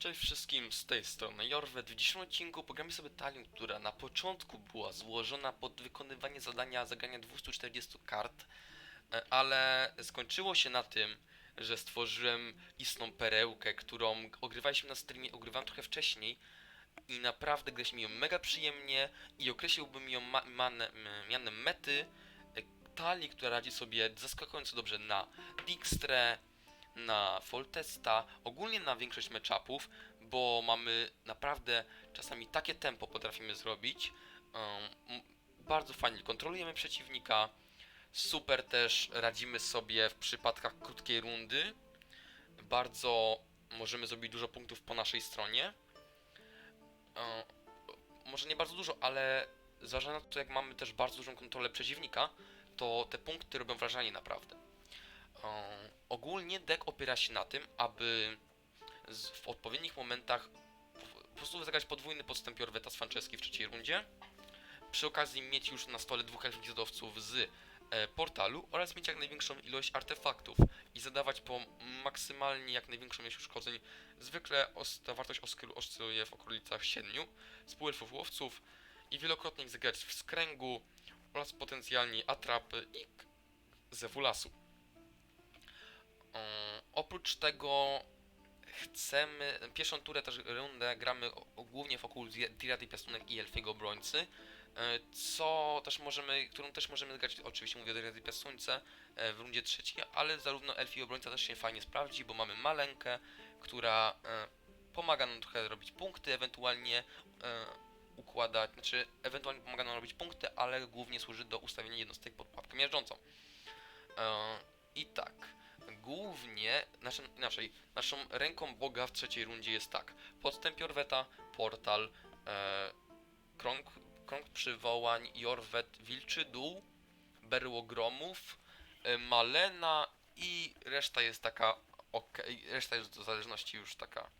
Cześć wszystkim, z tej strony Jorwet. W dzisiejszym odcinku pogramy sobie talią, która na początku była złożona pod wykonywanie zadania zagrania 240 kart, e, ale skończyło się na tym, że stworzyłem istną perełkę, którą ogrywaliśmy na streamie, ogrywałem trochę wcześniej i naprawdę graliśmy ją mega przyjemnie i określiłbym ją ma mianem mety e, talii, która radzi sobie zaskakująco dobrze na Dijkstrę, na Foltesta, ogólnie na większość matchupów, bo mamy naprawdę czasami takie tempo potrafimy zrobić. Um, bardzo fajnie kontrolujemy przeciwnika. Super też radzimy sobie w przypadkach krótkiej rundy. Bardzo możemy zrobić dużo punktów po naszej stronie. E, może nie bardzo dużo, ale zważając na to, jak mamy też bardzo dużą kontrolę przeciwnika, to te punkty robią wrażenie naprawdę. E, ogólnie deck opiera się na tym, aby w odpowiednich momentach po, prostu zagrać podwójny podstęp Jorweta z Franceski w trzeciej rundzie. Przy okazji mieć już na stole dwóch elfizodowców z e, portalu oraz mieć jak największą ilość artefaktów i zadawać po maksymalnie jak największą ilość uszkodzeń. Zwykle ta wartość oscyl- oscyluje w okolicach 7 z półelfów łowców i wielokrotnie zagrać w skręgu oraz potencjalnie atrapy i zewulasu. E, oprócz tego chcemy, pierwszą turę też rundę gramy głównie wokół Tirady Piastunek i Elfiego Obrońcy, e, co też możemy, którą też możemy grać, oczywiście mówię o Tirady Piastunce e, w rundzie trzeciej, ale zarówno Elfi Obrońca też się fajnie sprawdzi, bo mamy Maleńkę, która pomaga nam trochę robić punkty, ewentualnie układać, znaczy ewentualnie pomaga nam robić punkty, ale głównie służy do ustawienia jednostek pod pułapkę miażdżącą. E, I tak, głównie, naszym, inaczej, naszą ręką Boga w trzeciej rundzie jest tak. Podstęp Jorweta, Portal, e, krąg, krąg przywołań, Jorwet, Wilczy Dół, Berło Gromów, e, Malena i reszta jest taka ok, reszta jest do zależności już taka,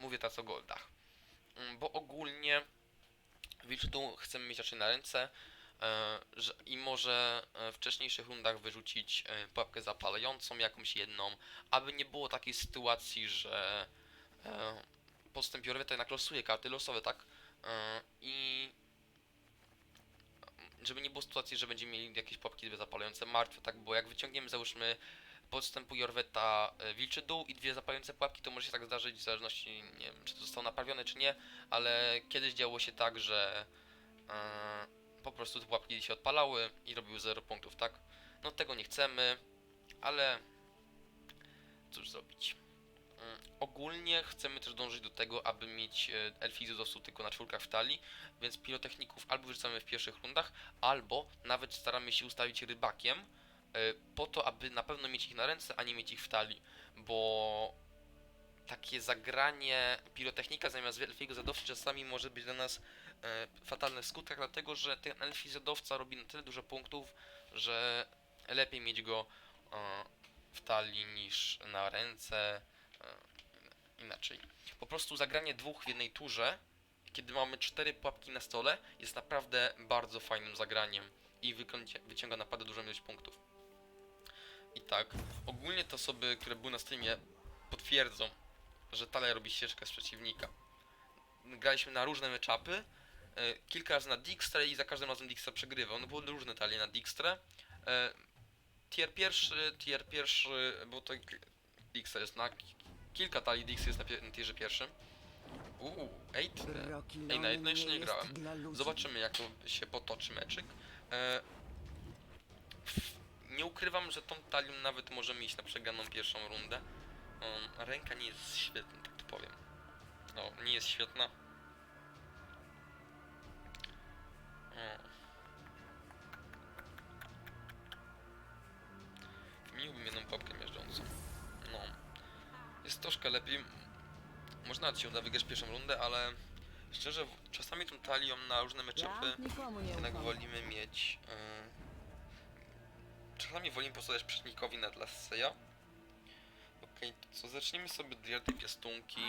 mówię teraz o goldach. Mm, Bo ogólnie Wilczy Dół chcemy mieć raczej na ręce, i może e, w wcześniejszych rundach wyrzucić e, pułapkę zapalającą, jakąś jedną, aby nie było takiej sytuacji, że e, podstęp Jorweta jednak losuje karty losowe, tak? E, I żeby nie było sytuacji, że będziemy mieli jakieś pułapki zapalające martwe, tak? Bo jak wyciągniemy, załóżmy, podstępu Jorweta e, Wilczy Dół i dwie zapalające pułapki, to może się tak zdarzyć w zależności, nie wiem, czy to zostało naprawione, czy nie, ale kiedyś działo się tak, że e, po prostu pułapki się odpalały i robiły 0 punktów, tak? No tego nie chcemy, ale cóż zrobić. Mm, Ogólnie chcemy też dążyć do tego, aby mieć e, Elfizodosów tylko na czwórkach w talii, więc pirotechników albo wyrzucamy w pierwszych rundach, albo nawet staramy się ustawić rybakiem, e, po to, aby na pewno mieć ich na ręce, a nie mieć ich w talii, bo takie zagranie pirotechnika zamiast elfiego zadowcy czasami może być dla nas e, fatalne w skutkach, dlatego że ten elfi zadowca robi na tyle dużo punktów, że lepiej mieć go e, w talii niż na ręce. E, inaczej. Po prostu zagranie dwóch w jednej turze, kiedy mamy cztery pułapki na stole, jest naprawdę bardzo fajnym zagraniem i wyciąga naprawdę dużą ilość punktów. I tak, ogólnie te osoby, które były na streamie, potwierdzą, że talia robi ścieżkę z przeciwnika. Graliśmy na różne e, kilka razy na Dijkstrę i za każdym razem Dijkstra przegrywał. No były różne talie na Dijkstrę. E, tier pierwszy, tier pierwszy, bo to Dijkstra jest na ki- kilka talii Dijkstra jest na, na tierze pierwszym. Uuu, ej, Ej, na jedno jeszcze nie grałem. Zobaczymy jak to się potoczy meczyk. E, nie ukrywam, że tą talią nawet możemy iść na przegraną pierwszą rundę. Um, a ręka nie jest świetna, tak to powiem. No, nie jest świetna. Lepiej. Można ci uda wygrać pierwszą rundę, ale szczerze, czasami tą talią na różne nie jednak wolimy mieć. Yy... Czasami wolimy postawić przeciwnikowi na dla Seja. Okej, to co zaczniemy sobie od diarty piastunki.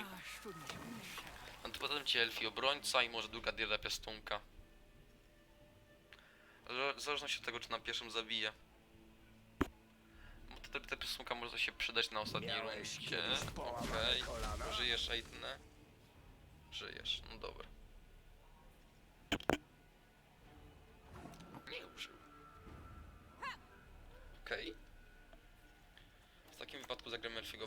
A to potem ci elfi obrońca i może druga diarta piastunka. W zależności od tego, czy nam pierwszym zabije. Ta, piosenka może się przydać na ostatniej Miałeś rundzie. kiedyś Okej. kolana? Żyjesz, Aitne? Żyjesz, no dobra. Nie użył. Okej. W takim wypadku zagramy Elfiego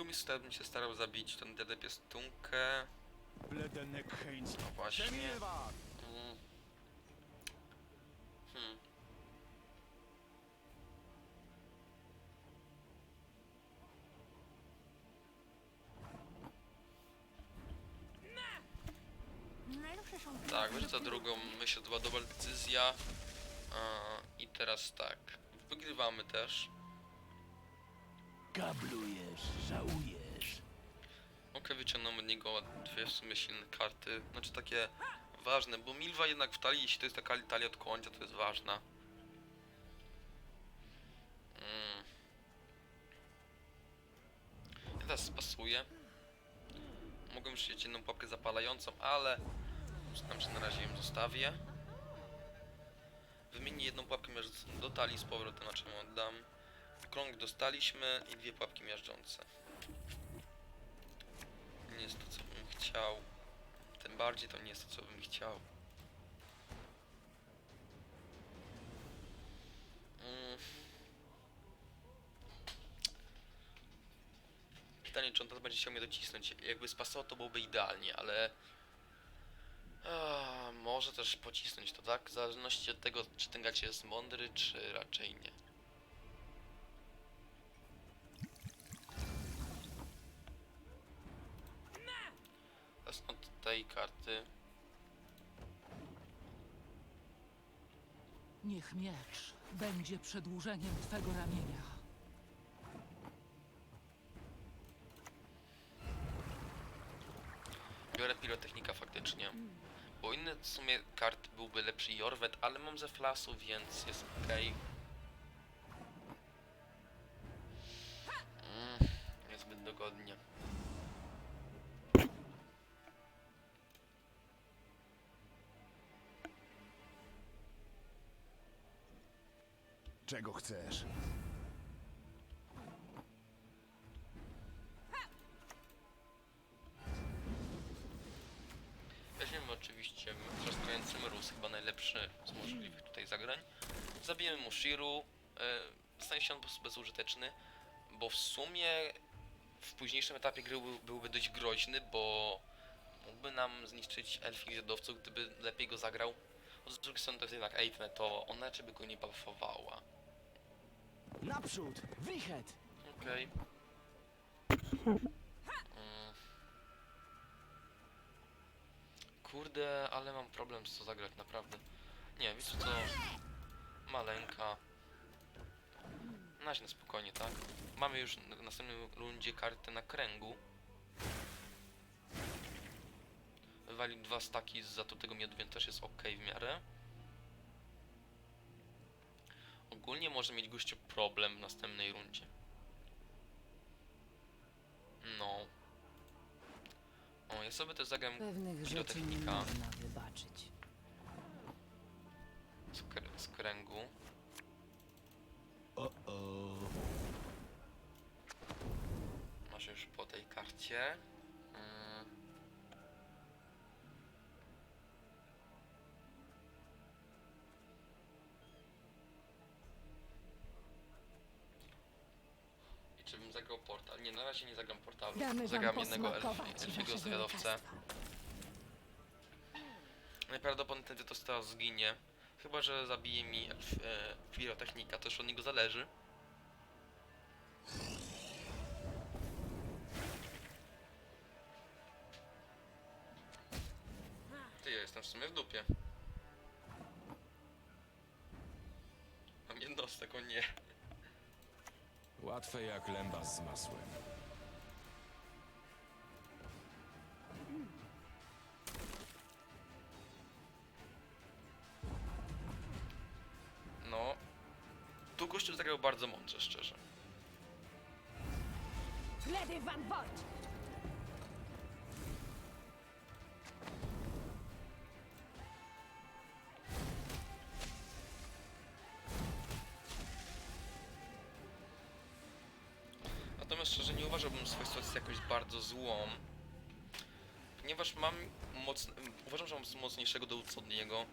jego miejscu teraz bym się starał zabić ten DD piestunkę. Bledenek Heinz. No właśnie. Przemiewa! Mm. Hmm. Tak, wiesz co drugą myślę, to była dobra decyzja. A, I teraz tak. Wygrywamy też. Kablujesz, żałujesz. Okej, wyciągnąłem od niego dwie w sumie silne karty. Znaczy takie ważne, bo Milwa jednak w talii, jeśli to jest taka talia od końca, to jest ważna. Mm. Ja teraz spasuję. Mogłem już jedną pułapkę zapalającą, ale znam, że na razie ją zostawię. Wymienię jedną pułapkę miażdżącą do talii z powrotem, na czym oddam. Krąg dostaliśmy i dwie pułapki miażdżące. Nie jest to, co bym chciał. Tym bardziej to nie jest to, co bym chciał. Mm. Pytanie, czy on teraz będzie chciał mnie docisnąć. Jakby spasował, to byłoby idealnie, ale... A, może też pocisnąć to, tak? W zależności od tego, czy ten gacie jest mądry, czy raczej nie. Tej karty. Niech miecz będzie przedłużeniem twego ramienia. Biorę pirotechnika faktycznie. Bo inne w sumie kart byłby lepszy Jorwet, ale mam ze flasu, więc jest okej. Mm, niezbyt dogodnie. Czego chcesz? Weźmiemy oczywiście rozkręcony mróz, chyba najlepszy z możliwych tutaj zagrań. Zabijemy mu Shiru, e, stanie się on po prostu bezużyteczny, bo w sumie w późniejszym etapie gry był, byłby dość groźny, bo mógłby nam zniszczyć elfich zjadowców, gdyby lepiej go zagrał. Od drugiej strony to jest jednak Aitne, to ona raczej by go nie buffowała. Naprzód! Wichet! Okej. Mm. Kurde, ale mam problem z to zagrać, naprawdę. Nie, wiecie co? Maleńka. Na spokojnie, tak? Mamy już w następnym rundzie kartę na kręgu. Wywalił dwa staki z zatutego miodu, więc też jest ok w miarę. Ogólnie może mieć gościu problem w następnej rundzie. No. O, ja sobie też zagram Pewnych rzeczy nie pirotechnika można wybaczyć. z, kr- z kręgu. O, o. Masz już po tej karcie. Zagrał portal? Nie, na razie nie zagram portalu. Damy zagram wam jednego posmakować elfiego waszego zwiadowcę. Najprawdopodobniej to teraz zginie. Chyba, że zabije mi elf, e, pirotechnika, to już od niego zależy. Ty, ja jestem w sumie w dupie. Mam jednostek, o nie. Łatwe jak lębas z masłem. No. Tu gościu zagrał bardzo mądrze, szczerze. Ledy Van Bort! Jakoś bardzo złą. Ponieważ mam mocn... uważam, że mam mocniejszego dowódcę od niego.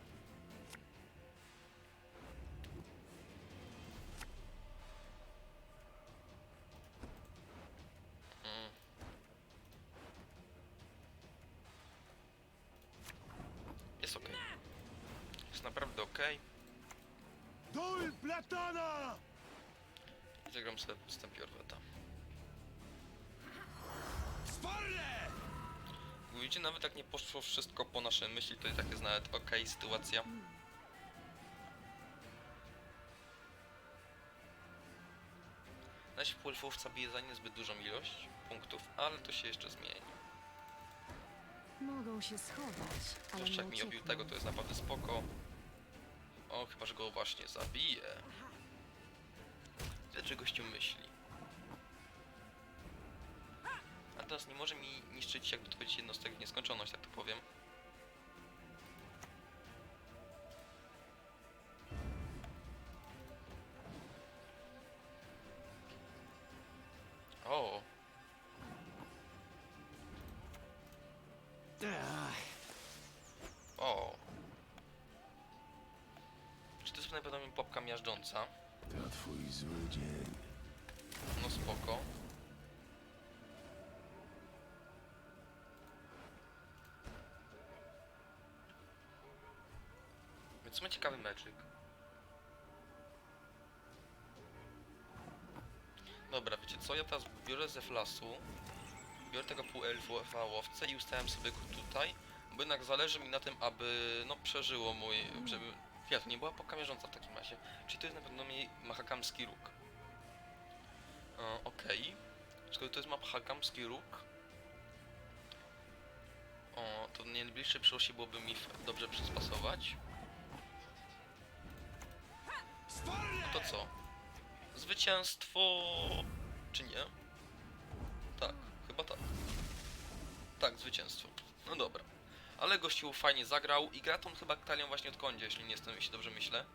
Widzicie, nawet jak nie poszło wszystko po naszej myśli, to i tak jest nawet ok sytuacja. Nasi płelfowca bije za niezbyt dużą ilość punktów, ale to się jeszcze zmieni. Mogą się schować, ale jak mi obił tego, to jest naprawdę spoko. O, chyba, że go właśnie zabije. Że gościu myśli. Teraz nie może mi niszczyć, jakby to powiedzieć, jednostek w nieskończoność, tak to powiem. O, o. Czy to jest najprawdopodobniej popka miażdżąca? to twój zły dzień. No spoko. Więc ma ciekawy meczyk. Dobra, wiecie co? Ja teraz biorę ze flasu, biorę tego półelfa łowcę i ustawiam sobie go tutaj, bo jednak zależy mi na tym, aby no przeżyło mój, żeby... Ja, to nie była poka mierząca w takim razie. Czyli to jest na pewno mi mahakamski róg. E, Okej. Skoro to jest map Hakamski Róg. O, to w najbliższej przyszłości byłoby mi dobrze przyspasować. To co? Zwycięstwo... Czy nie? Tak, chyba tak. Tak, zwycięstwo. No dobra. Ale gościu fajnie zagrał i gra tą chyba talią właśnie od kądzie, jeśli nie jestem, jeśli dobrze myślę.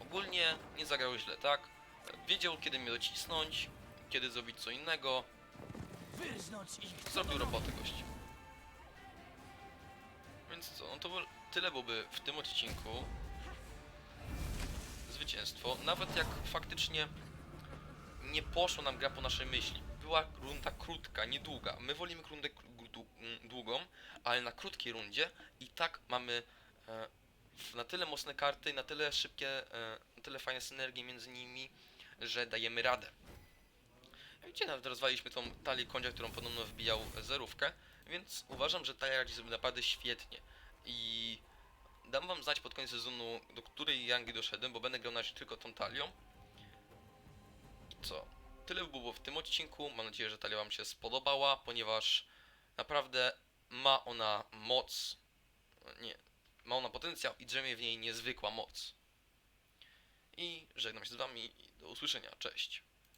Ogólnie nie zagrał źle, tak? Wiedział kiedy mnie docisnąć, kiedy zrobić co innego. Zrobił robotę gość. Więc co, no to tyle byłoby w tym odcinku. Zwycięstwo. Nawet jak faktycznie nie poszło nam gra po naszej myśli. Była runda krótka, niedługa. My wolimy rundę mm, długą, ale na krótkiej rundzie i tak mamy e, na tyle mocne karty, na tyle szybkie, e, na tyle fajne synergie między nimi, że dajemy radę. Widzicie, nawet rozwaliliśmy tą talię konia, którą podobno wbijał zerówkę, więc uważam, że talia radzi sobie naprawdę świetnie. I dam wam znać pod koniec sezonu, do której rangi doszedłem, bo będę grał na razie tylko tą talią. I co? Tyle by było w tym odcinku. Mam nadzieję, że talia wam się spodobała, ponieważ naprawdę ma ona moc. Nie, ma ona potencjał i drzemie w niej niezwykła moc. I żegnam się z wami do usłyszenia. Cześć.